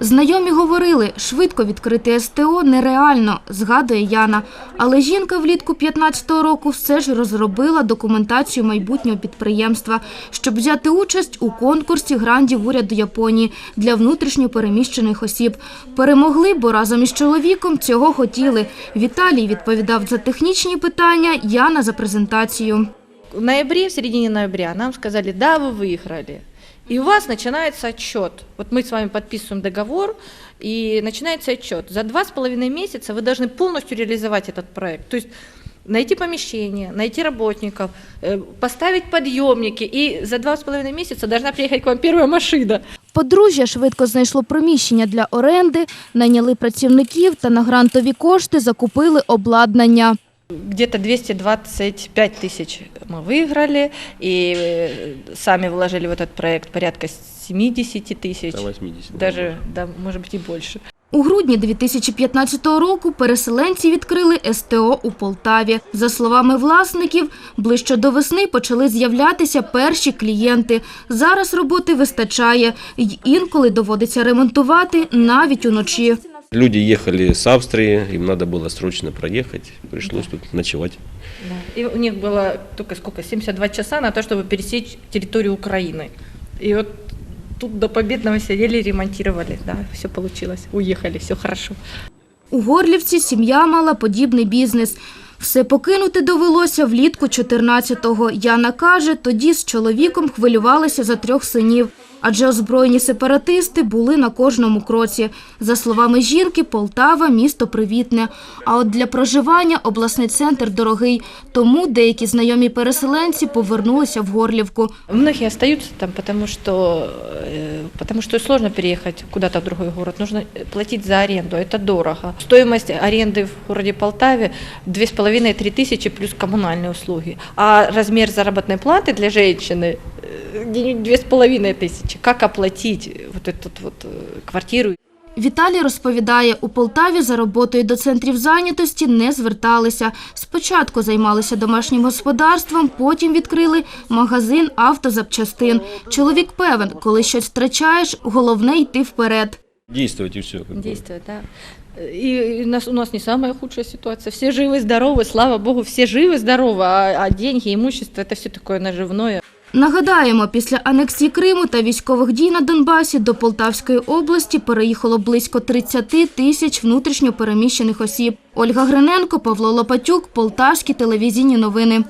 Знайомі говорили, швидко відкрити СТО нереально, згадує Яна. Але жінка влітку 15-го року все ж розробила документацію майбутнього підприємства, щоб взяти участь у конкурсі грандів уряду Японії для внутрішньо переміщених осіб. Перемогли, бо разом із чоловіком цього хотіли. Віталій відповідав за технічні питання, Яна за презентацію. В ноябре, в середине ноября нам сказали, да, вы выиграли. И у вас начинается отчет. Вот мы с вами подписываем договор, и начинается отчет. За два с половиной месяца вы должны полностью реализовать этот проект. То есть найти помещение, найти работников, э, поставить подъемники, и за два с половиной месяца должна приехать к вам первая машина. Подружжя швидко знайшло приміщення для оренди, найняли працівників та на грантові кошти закупили обладнання. Где-то 225 тысяч мы выиграли, и э, сами вложили в этот проект порядка 70 тысяч. До 80. Даже, да, может быть, и больше. У грудні 2015 року переселенці відкрили СТО у Полтаві. За словами власників, ближче до весни почали з'являтися перші клієнти. Зараз роботи вистачає, й інколи доводиться ремонтувати навіть уночі. Люди ехали с Австрии, им надо было срочно проехать, пришлось тут ночевать. Да. И у них было только сколько, 72 часа на то, чтобы пересечь территорию Украины. И вот тут до Победного сидели, ремонтировали. Да, все получилось. Уехали, все хорошо. У Горлівці сім'я мала подібний бізнес. Все покинути довелося влітку 14-го. Яна каже, тоді з чоловіком хвилювалися за трьох синів. Адже озброєні сепаратисти були на кожному кроці. За словами жінки, Полтава – місто привітне. А от для проживання обласний центр дорогий. Тому деякі знайомі переселенці повернулися в Горлівку. Многие остаются там, потому что, э, потому что сложно переехать куда-то в другой город. Нужно платить за аренду, это дорого. Стоимость аренды в городе Полтаве 2,5-3 тысячи плюс коммунальные услуги. А размер заработной платы для женщины э, где-нибудь 2,5 тысячи. Как оплатить вот эту вот э, квартиру? Віталій розповідає, у Полтаві за роботою до центрів зайнятості не зверталися. Спочатку займалися домашнім господарством, потім відкрили магазин автозапчастин. Чоловік певен, коли щось втрачаєш, головне йти вперед. Действовать и все. Действовать, да. И у нас, у нас не самая худшая ситуация. Все живы, здоровы, слава богу, все живы, здоровы, а, а деньги, имущество – это все такое наживное. Нагадаємо, після анексії Криму та військових дій на Донбасі до Полтавської області переїхало близько 30 тисяч внутрішньо переміщених осіб. Ольга Гриненко, Павло Лопатюк, Полтавські телевізійні новини.